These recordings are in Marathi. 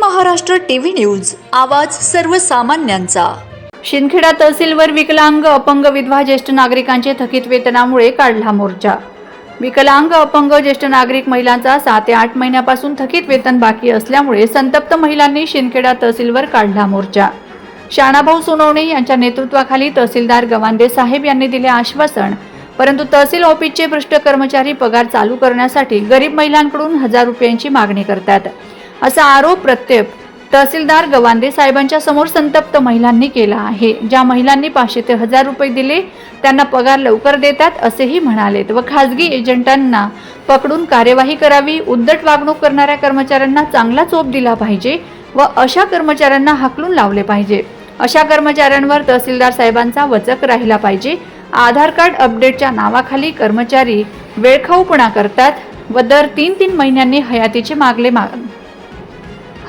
Maharashtra TV news. आवाज सर्वसामान्यांचा. शिंदखेडा तहसीलवर विकलांग अपंग विधवा ज्येष्ठ नागरिकांचे थकीत वेतनामुळे काढला मोर्चा. विकलांग अपंग ज्येष्ठ नागरिक महिलांचा सहा ते आठ महिन्यापासून थकीत वेतन बाकी असल्यामुळे संतप्त महिलांनी शिंदखेडा तहसीलवर काढला मोर्चा. शाणाभाऊ सोनवणे यांच्या नेतृत्वाखाली तहसीलदार गवांदे साहेब यांनी दिले आश्वासन परंतु तहसील ऑफिसचे भ्रष्ट कर्मचारी पगार चालू करण्यासाठी गरीब महिलांकडून हजार रुपयांची मागणी करतात. असा आरोप प्रत्येक तहसीलदार गवांदे साहेबांच्या समोर संतप्त महिलांनी केला आहे. ज्या महिलांनी पाचशे ते हजार रुपये दिले त्यांना पगार लवकर देतात असेही म्हणालेत. व खासगी एजंटांना पकडून कार्यवाही करावी उद्धट वागणूक करणाऱ्या कर्मचाऱ्यांना चांगला चोप दिला पाहिजे व अशा कर्मचाऱ्यांना हाकलून लावले पाहिजे. अशा कर्मचाऱ्यांवर तहसीलदार साहेबांचा वचक राहिला पाहिजे. आधार कार्ड अपडेटच्या नावाखाली कर्मचारी वेळखाऊपणा करतात व दर तीन तीन महिन्यांनी हयातीचे मागले माग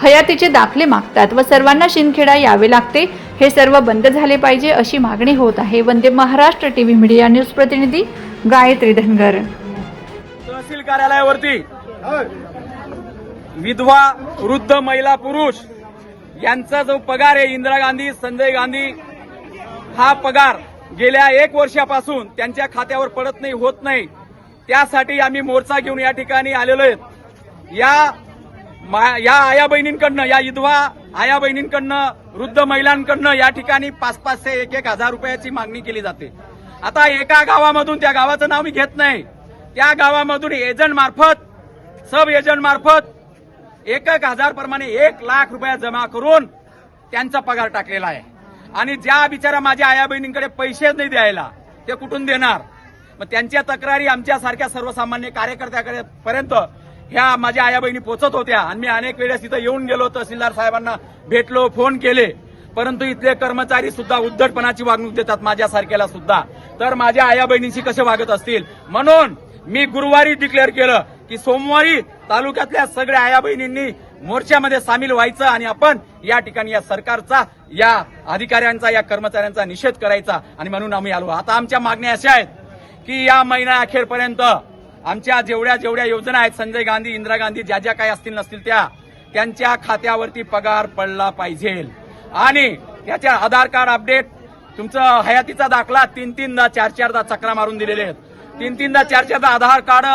हयातीचे दाखले मागतात व सर्वांना शिंदखेडा यावे लागते. हे सर्व बंद झाले पाहिजे अशी मागणी होत आहे. Vande Maharashtra TV media news प्रतिनिधी गायत्री धनगर. तहसील कार्यालयावरती विधवा वृद्ध महिला पुरुष यांचा जो पगार आहे इंदिरा गांधी संजय गांधी हा पगार गेल्या एक वर्षापासून त्यांच्या खात्यावर पडत नाही होत नाही. त्यासाठी आम्ही मोर्चा घेऊन या ठिकाणी आलेलो आहेत या या आया बहिणींकडनं या विधवा आया बहिणींकडनं वृद्ध महिलांकडनं या ठिकाणी पाच पाचशे एक एक हजार रुपयाची मागणी केली जाते. आता एका गावामधून त्या गावाचं नाव मी घेत नाही. त्या गावामधून एजंट मार्फत सब एजंट मार्फत एक एक हजार प्रमाणे एक लाख रुपया जमा करून त्यांचा पगार टाकलेला आहे. आणि ज्या बिचारा माझ्या आया बहिणींकडे पैसेच नाही द्यायला ते कुठून देणार? मग त्यांच्या तक्रारी आमच्यासारख्या सर्वसामान्य कार्यकर्त्याकडे पर्यंत ह्या माझ्या आया बहिणी पोचत होत्या. आणि मी अनेक वेळेस तिथं येऊन गेलो तहसीलदार साहेबांना भेटलो फोन केले. परंतु इथले कर्मचारी सुद्धा उद्धटपणाची वागणूक देतात माझ्यासारख्याला सुद्धा. तर माझ्या आया बहिणींशी कसे वागत असतील? म्हणून मी गुरुवारी डिक्लेअर केलं की सोमवारी तालुक्यातल्या सगळ्या आया बहिणींनी मोर्चामध्ये सामील व्हायचं आणि आपण या ठिकाणी या सरकारचा या अधिकाऱ्यांचा या कर्मचाऱ्यांचा निषेध करायचा. आणि म्हणून आम्ही आलो. आता आमच्या मागण्या अशा आहेत की या महिना अखेरपर्यंत आमच्या जेवढ्या जेवढ्या योजना आहेत संजय गांधी इंदिरा गांधी ज्या ज्या काही असतील नसतील त्या त्यांच्या खात्यावरती पगार पडला पाहिजे. आणि त्याच्या आधार कार्ड अपडेट तुमचं हयातीचा दाखला तीन तीनदा चार चारदा चक्रा मारून दिलेले आहेत. तीन तीनदा चार चारदा आधार कार्ड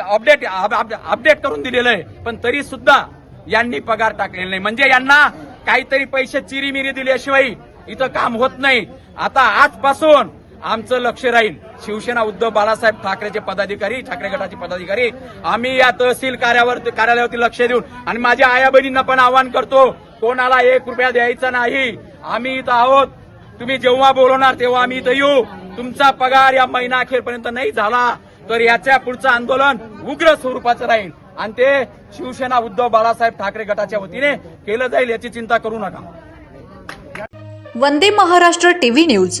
अपडेट अपडेट करून दिलेलं आहे. पण तरी सुद्धा यांनी पगार टाकलेला नाही. म्हणजे यांना काहीतरी पैसे चिरीमिरी दिल्याशिवाय इथं काम होत नाही. आता आजपासून आमचं लक्ष राहील. शिवसेना उद्धव बाळासाहेब ठाकरेचे पदाधिकारी ठाकरे गटाचे पदाधिकारी. आम्ही या तहसील कार्यावर कार्यालयावरती लक्ष देऊन आणि माझ्या आया बहिणींना पण आवाहन करतो कोणाला एक रुपया द्यायचा नाही. आम्ही इथं आहोत. तुम्ही जेव्हा बोलवणार तेव्हा आम्ही इथं येऊ. तुमचा पगार या महिना अखेरपर्यंत नाही झाला तर याच्या पुढचं आंदोलन उग्र स्वरूपाचं राहील. आणि ते शिवसेना उद्धव बाळासाहेब ठाकरे गटाच्या वतीने केलं जाईल याची चिंता करू नका. Vande Maharashtra TV news.